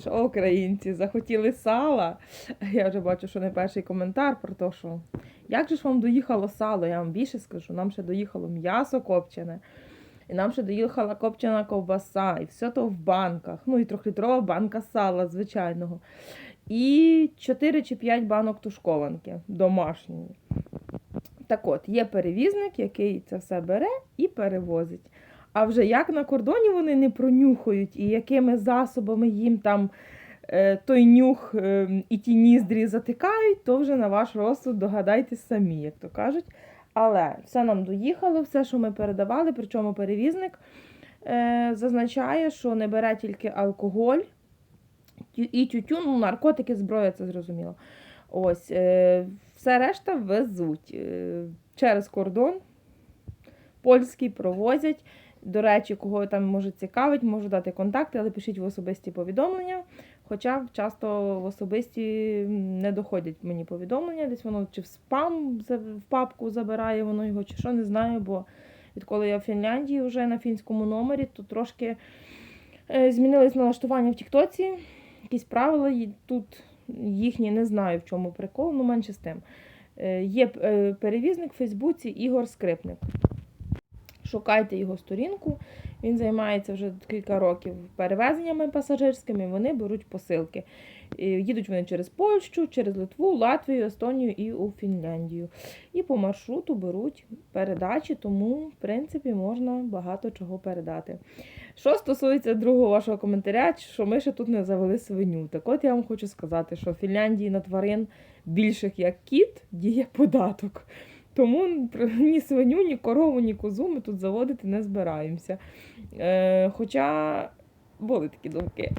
Що українці захотіли сала? Я вже бачу, що не перший коментар про те, що як же ж вам доїхало сало? Я вам більше скажу, нам ще доїхало м'ясо копчене, і нам ще доїхала копчена ковбаса, і все то в банках. Ну і трьохлітрова банка сала звичайного. І 4 чи 5 банок тушкованки домашньої. Так от, є перевізник, який це все бере і перевозить. А вже як на кордоні вони не пронюхають, і якими засобами їм там е, той нюх е, і ті ніздрі затикають, то вже на ваш розсуд догадайтесь самі, як то кажуть. Але все нам доїхало, все, що ми передавали, причому перевізник е, зазначає, що не бере тільки алкоголь і тютюн, ну, наркотики, зброя, це зрозуміло. Ось, е, все решта везуть е, через кордон. Польський провозять. До речі, кого там може цікавить, можу дати контакти, але пишіть в особисті повідомлення. Хоча часто в особисті не доходять мені повідомлення, десь воно чи в спам в папку забирає воно його, чи що, не знаю, бо відколи я в Фінляндії вже на фінському номері, то трошки е, змінились налаштування в Тіктоці. Якісь правила тут їхні не знаю в чому прикол, ну менше з тим. Е, Є е, перевізник в Фейсбуці Ігор Скрипник. Шукайте його сторінку. Він займається вже кілька років перевезеннями пасажирськими. Вони беруть посилки. Їдуть вони через Польщу, через Литву, Латвію, Естонію і у Фінляндію. І по маршруту беруть передачі, тому, в принципі, можна багато чого передати. Що стосується другого вашого коментаря, що ми ще тут не завели свиню. Так от я вам хочу сказати, що в Фінляндії на тварин більших як кіт діє податок. Тому ні свиню, ні корову, ні козу ми тут заводити не збираємося. Е, хоча були такі думки.